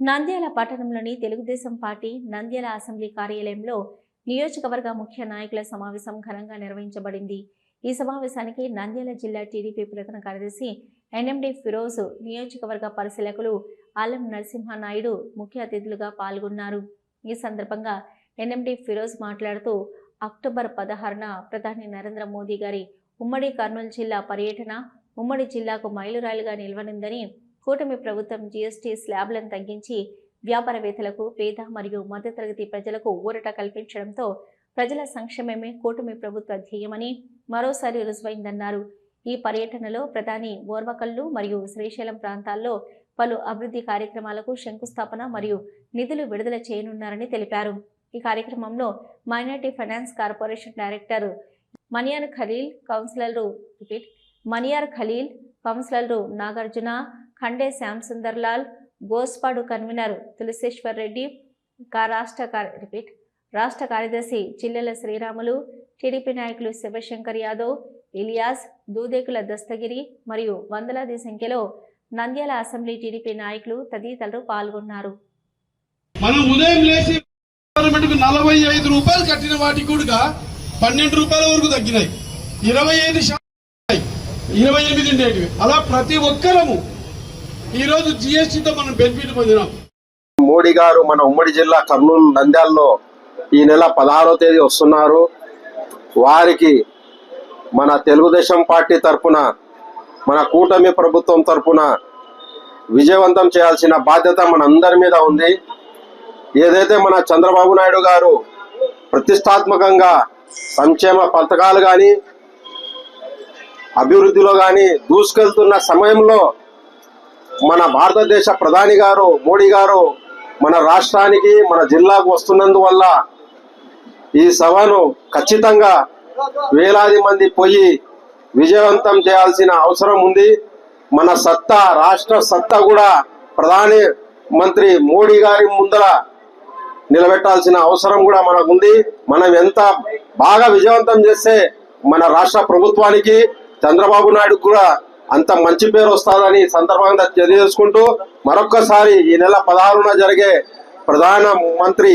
నంద్యాల పట్టణంలోని Telugu Desam party Nandyal assembly కార్యాలయంలో నియోజకవర్గ ముఖ్య నాయకుల సమావేశం ఘనంగా నిర్వహించబడింది. ఈ సమావేశానికి నంద్యాల జిల్లా టీడీపీ ప్రధాన కార్యదర్శి ఎన్ఎండి ఫిరోజ్ నియోజకవర్గ పరిశీలకులు ఆలం నరసింహనాయుడు ముఖ్య అతిథులుగా పాల్గొన్నారు. ఈ సందర్భంగా ఎన్ఎండి ఫిరోజ్ మాట్లాడుతూ అక్టోబర్ పదహారున ప్రధాని నరేంద్ర మోదీ గారి ఉమ్మడి కర్నూలు జిల్లా పర్యటన ఉమ్మడి జిల్లాకు మైలురాయిలుగా నిలవనుందని కూటమి ప్రభుత్వం జీఎస్టీ స్లాబ్లను తగ్గించి వ్యాపారవేత్తలకు పేద మరియు మధ్యతరగతి ప్రజలకు ఊరట కల్పించడంతో ప్రజల సంక్షేమమే కూటమి ప్రభుత్వ ధ్యేయమని మరోసారి రుజువైందన్నారు. ఈ పర్యటనలో ప్రధాని ఓర్వకల్లు మరియు శ్రీశైలం ప్రాంతాల్లో పలు అభివృద్ధి కార్యక్రమాలకు శంకుస్థాపన మరియు నిధులు విడుదల చేయనున్నారని తెలిపారు. ఈ కార్యక్రమంలో minority finance corporation director Maniyar Khalil councillor repeat Maniyar Khalil కౌన్సిలర్లు నాగార్జున ఖండే శ్యామ్ సుందర్లాల్ గోస్పాడు కన్వీనర్ తులసేశ్వర్ రెడ్డి రాష్ట్ర రిపీట్ రాష్ట్ర కార్యదర్శి చిల్లెల శ్రీరాములు టీడీపీ నాయకులు శివశంకర్ యాదవ్ ఇలియాస్ దూదేకుల దస్తగిరి మరియు వందలాది సంఖ్యలో నంద్యాల అసెంబ్లీ టీడీపీ నాయకులు తదితరులు పాల్గొన్నారు. మనం ఉదయం లేచి నలభై ఐదు రూపాయలు కట్టిన వాటికి కూడా పన్నెండు రూపాయల వరకు తగ్గినాయి. ఇరవై ఐదు శాతం ఇరవై ఎనిమిది అలా ప్రతి ఒక్కరము ఈ రోజు జిఎస్టీతో మనం బెనిఫిట్ పొందినాం. మోడీ గారు మన ఉమ్మడి జిల్లా కర్నూలు నంద్యాలలో ఈ నెల పదహారో తేదీ వస్తున్నారు. వారికి మన తెలుగుదేశం పార్టీ తరపున మన కూటమి ప్రభుత్వం తరపున విజయవంతం చేయాల్సిన బాధ్యత మన అందరి మీద ఉంది. ఏదైతే మన చంద్రబాబు నాయుడు గారు ప్రతిష్టాత్మకంగా సంక్షేమ పథకాలు కానీ అభివృద్ధిలో కానీ దూసుకెళ్తున్న సమయంలో మన భారతదేశ ప్రధాని గారు మోడీ గారు మన రాష్ట్రానికి మన జిల్లాకు వస్తున్నందువల్ల ఈ సభను ఖచ్చితంగా వేలాది మంది పోయి విజయవంతం చేయాల్సిన అవసరం ఉంది. మన సత్తా రాష్ట్ర సత్తా కూడా ప్రధాని మంత్రి మోడీ గారి ముందర నిలబెట్టాల్సిన అవసరం కూడా మనకు ఉంది మనం ఎంత బాగా విజయవంతం చేస్తే మన రాష్ట్ర ప్రభుత్వానికి చంద్రబాబు నాయుడు కూడా అంత మంచి పేరు వస్తాదని సందర్భంగా తెలియజేసుకుంటూ మరొక్కసారి ఈ నెల పదహారున జరిగే ప్రధాన మంత్రి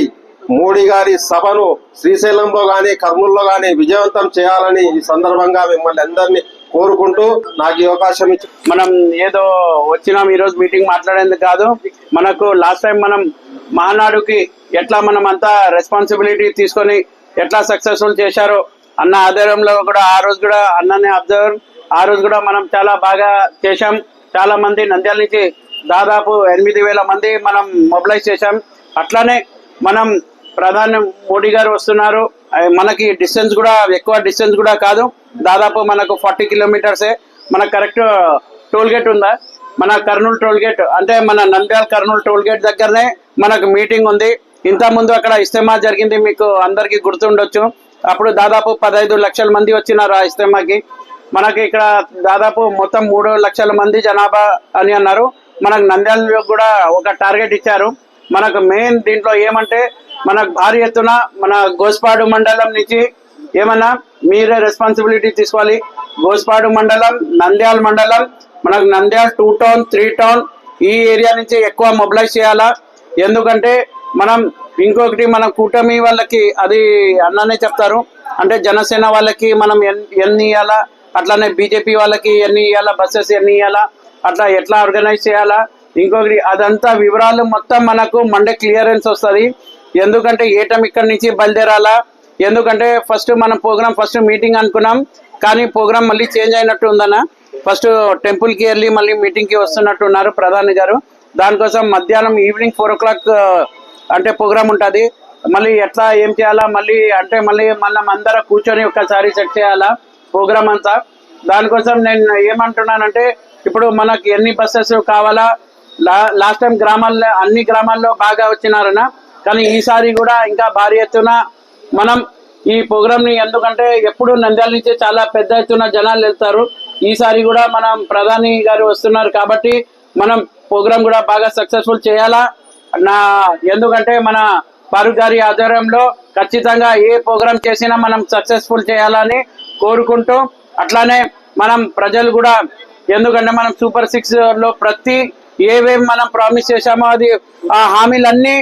మోడీ గారి సభను శ్రీశైలంలో గాని కర్నూలులో గాని విజయవంతం చేయాలని ఈ సందర్భంగా మిమ్మల్ని అందరినీ కోరుకుంటూ నాకు ఈ అవకాశం ఇచ్చి మనం ఏదో వచ్చినాం ఈరోజు మీటింగ్ మాట్లాడేందుకు కాదు. మనకు లాస్ట్ టైం మనం మహానాడుకి ఎట్లా మనం అంతా రెస్పాన్సిబిలిటీ తీసుకొని ఎట్లా సక్సెస్ఫుల్ చేశారో అన్న ఆధ్వర్యంలో కూడా ఆ రోజు కూడా అన్ననే అబ్జర్వ్ ఆ రోజు కూడా మనం చాలా బాగా చేశాం. చాలా మంది నంద్యాల నుంచి దాదాపు ఎనిమిది వేల మంది మనం మొబిలైజ్ చేశాం. అట్లానే మనం ప్రధాని మోడీ గారు వస్తున్నారు. మనకి డిస్టెన్స్ కూడా ఎక్కువ డిస్టెన్స్ కూడా కాదు. దాదాపు మనకు ఫార్టీ కిలోమీటర్సే మనకు కరెక్ట్ టోల్ గేట్ ఉందా? మన కర్నూలు టోల్ గేట్ అంటే మన నంద్యాల కర్నూలు టోల్ గేట్ దగ్గరనే మనకు మీటింగ్ ఉంది. ఇంత ముందు అక్కడ ఇస్తేమా జరిగింది మీకు అందరికీ గుర్తుండొచ్చు. అప్పుడు దాదాపు పదహైదు లక్షల మంది వచ్చినారు ఆ ఇస్తేమాకి. మనకి ఇక్కడ దాదాపు మొత్తం మూడు లక్షల మంది జనాభా అని అన్నారు. మనకు నంద్యాలలో కూడా ఒక టార్గెట్ ఇచ్చారు. మనకు మెయిన్ దీంట్లో ఏమంటే మనకు భారీ ఎత్తున మన గోస్పాడు మండలం నుంచి ఏమన్నా మీరే రెస్పాన్సిబిలిటీ తీసుకోవాలి. గోస్పాడు మండలం నంద్యాల మండలం మనకు Nandyal two town three town ఈ ఏరియా నుంచి ఎక్కువ మొబిలైజ్ చేయాలా? ఎందుకంటే మనం ఇంకొకటి మన కూటమి వాళ్ళకి అది అన్ననే చెప్తారు. అంటే జనసేన వాళ్ళకి మనం ఎన్ని ఇవ్వాలా అట్లానే బీజేపీ వాళ్ళకి ఎన్ని ఇవ్వాలా బస్సెస్ ఎన్ని ఇవ్వాలా అట్లా ఎట్లా ఆర్గనైజ్ చేయాలా ఇంకొకటి అదంతా వివరాలు మొత్తం మనకు మండే క్లియరెన్స్ వస్తుంది. ఎందుకంటే ఏటం ఇక్కడి నుంచి బయలుదేరాలా ఎందుకంటే ఫస్ట్ మనం ప్రోగ్రామ్ ఫస్ట్ మీటింగ్ అనుకున్నాం కానీ ప్రోగ్రామ్ మళ్ళీ చేంజ్ అయినట్టు ఉందన్న. ఫస్ట్ టెంపుల్కి వెళ్ళి మళ్ళీ మీటింగ్కి వస్తున్నట్టు వస్తున్నట్టున్నారు ప్రధాని గారు. దానికోసం మధ్యాహ్నం ఈవినింగ్ ఫోర్ ఓ క్లాక్ అంటే ప్రోగ్రామ్ ఉంటుంది. మళ్ళీ ఎట్లా ఏం చేయాలా మళ్ళీ అంటే మళ్ళీ మనం అందరం కూర్చొని ఒకసారి సెట్ చేయాలా. ప్రోగ్రామ్ అంతా. దానికోసం నేను ఏమంటున్నానంటే ఇప్పుడు మనకి ఎన్ని బస్సెస్ కావాలా? లా లాస్ట్ టైం గ్రామాల్లో అన్ని గ్రామాల్లో బాగా వచ్చినారన? కానీ ఈసారి కూడా ఇంకా భారీ ఎత్తున మనం ఈ ప్రోగ్రామ్ని ఎందుకంటే ఎప్పుడు నంద్యాల నుంచి చాలా పెద్ద ఎత్తున జనాలు వెళ్తారు. ఈసారి కూడా మనం ప్రధాని గారు వస్తున్నారు కాబట్టి మనం ప్రోగ్రామ్ కూడా బాగా సక్సెస్ఫుల్ చేయాలా? నా ఎందుకంటే మన ఫారూక్ గారి ఆధ్వర్యంలో ఖచ్చితంగా ఏ ప్రోగ్రామ్ చేసినా మనం సక్సెస్ఫుల్ చేయాలని కోరుకుంటూ అట్లానే మనం ప్రజలు కూడా ఎందుకంటే మనం సూపర్ సిక్స్లో ప్రతి ఏవేవి మనం ప్రామిస్ చేశామో అది ఆ హామీలన్నీ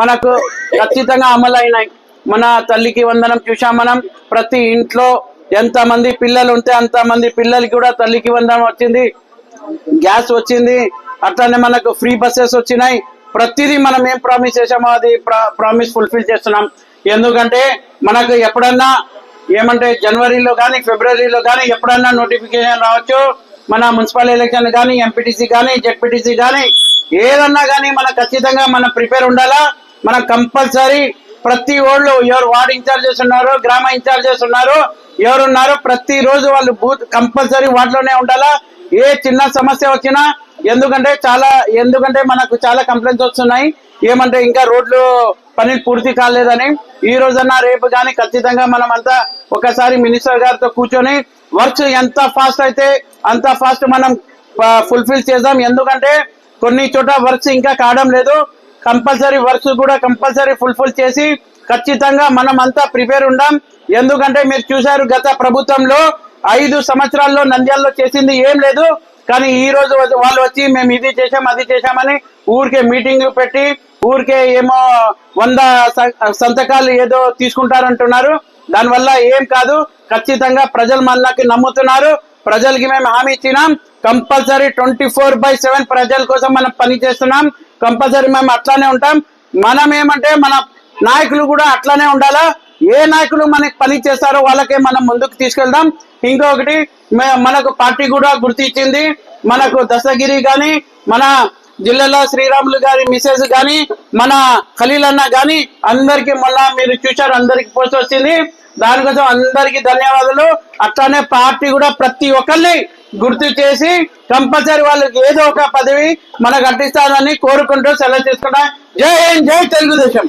మనకు ఖచ్చితంగా అమలైనాయి. మన తల్లికి వందనం చూసాం మనం. ప్రతి ఇంట్లో ఎంత మంది పిల్లలు ఉంటే అంత మంది పిల్లలకి కూడా తల్లికి వందనం వచ్చింది. గ్యాస్ వచ్చింది. అట్లానే మనకు ఫ్రీ బస్సెస్ వచ్చినాయి. ప్రతిదీ మనం ఏం ప్రామిస్ చేసామో అది ప్రామిస్ ఫుల్ఫిల్ చేస్తున్నాం. ఎందుకంటే మనకు ఎప్పుడన్నా ఏమంటే జనవరిలో కానీ ఫిబ్రవరిలో కానీ ఎప్పుడన్నా నోటిఫికేషన్ రావచ్చు మన మున్సిపల్ ఎలక్షన్ కానీ ఎంపీటీసీ కానీ జెడ్పీటీసీ కానీ ఏదన్నా కానీ మన ఖచ్చితంగా మనం ప్రిపేర్ ఉండాలా? మనం కంపల్సరీ ప్రతి ఓళ్ళు ఎవరు వార్డ్ ఇన్ఛార్జెస్ ఉన్నారో గ్రామ ఇన్ఛార్జెస్ ఉన్నారో ఎవరున్నారో ప్రతిరోజు ప్రతి రోజు వాళ్ళు బూత్ కంపల్సరీ వాటిలోనే ఉండాలా? ఏ చిన్న సమస్య వచ్చినా ఎందుకంటే చాలా ఎందుకంటే మనకు చాలా కంప్లైంట్స్ వస్తున్నాయి. ఏమంటే ఇంకా రోడ్లు పని పూర్తి కాలేదని. ఈ రోజన్నా రేపు కానీ ఖచ్చితంగా మనం అంతా ఒకసారి మినిస్టర్ గారితో కూర్చొని వర్క్స్ ఎంత ఫాస్ట్ అయితే అంత ఫాస్ట్ మనం ఫుల్ఫిల్ చేద్దాం. ఎందుకంటే కొన్ని చోట వర్క్స్ ఇంకా కావడం లేదు. కంపల్సరీ వర్క్స్ కూడా కంపల్సరీ ఫుల్ఫిల్ చేసి ఖచ్చితంగా మనం అంతా ప్రిపేర్ ఉండాం. ఎందుకంటే మీరు చూశారు గత ప్రభుత్వంలో ఐదు సంవత్సరాల్లో నంద్యాలలో చేసింది ఏం లేదు. కానీ ఈ రోజు వచ్చి- వాళ్ళు వచ్చి మేము ఇది చేశాం అది చేశామని ఊరికే మీటింగ్ పెట్టి ఊరికే ఏమో వంద సంతకాలు ఏదో తీసుకుంటారంటున్నారు. దానివల్ల ఏం కాదు ఖచ్చితంగా ప్రజలు మనకి నమ్ముతున్నారు. ప్రజలకి మేము హామీ ఇచ్చినాం. Compulsory twenty four by seven ప్రజల కోసం మనం పని చేస్తున్నాం. కంపల్సరీ మేము అట్లానే ఉంటాం. మనం ఏమంటే మన నాయకులు కూడా అట్లానే ఉండాలా? ఏ నాయకులు మనకి పని చేస్తారో వాళ్ళకే మనం ముందుకు తీసుకెళ్దాం. ఇంకొకటి మనకు పార్టీ కూడా గుర్తించింది. మనకు దశగిరి గాని మన జిల్లాలో శ్రీరాములు గారి మిసెస్ గాని మన ఖలీల్ అన్న గాని అందరికి మళ్ళా మీరు చూశారు అందరికి పోస్ట్ వచ్చింది. దానికోసం అందరికి ధన్యవాదాలు. అట్లానే పార్టీ కూడా ప్రతి ఒక్కరిని గుర్తు చేసి కంపల్సరీ వాళ్ళకి ఏదో ఒక పదవి మనకు అట్టిస్తానని కోరుకుంటూ సెలవు తీసుకుంటా. జై హింద్ జై తెలుగుదేశం.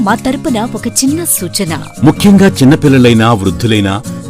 మా తరపున ఒక చిన్న సూచన. ముఖ్యంగా చిన్నపిల్లలైనా వృద్ధులైనా